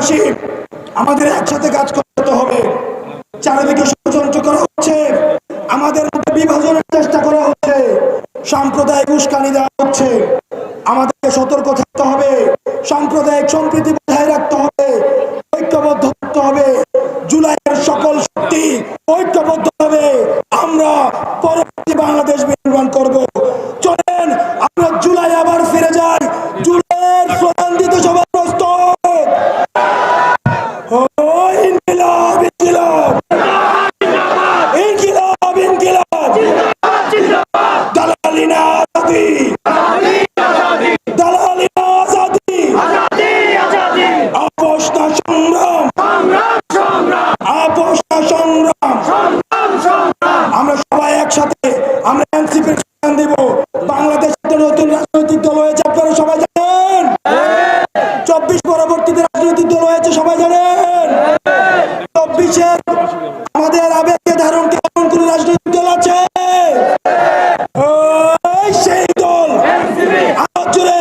জয়পুরবাসী আমাদের একসাথে কাজ করতে হবে। চারিদিকে ষড়যন্ত্র করা হচ্ছে। আমাদের মধ্যে বিভাজনের চেষ্টা করা হচ্ছে। সাম্প্রদায়িক উস্কানি দেওয়া হচ্ছে। আমাদেরকে সতর্ক থাকতে হবে। সাম্প্রদায়িক সম্প্রীতি বজায় রাখতে হবে। ঐক্যবদ্ধ থাকতে হবে। জুলাইয়ের সকল শক্তি ঐক্যবদ্ধ নেতৃত্ব রয়েছে, সবাই জানেন? চব্বিশের আমাদের আবেগকে ধারণ কেমন কোন রাজনৈতিক দল আছে? সেই দল। আরও জুড়ে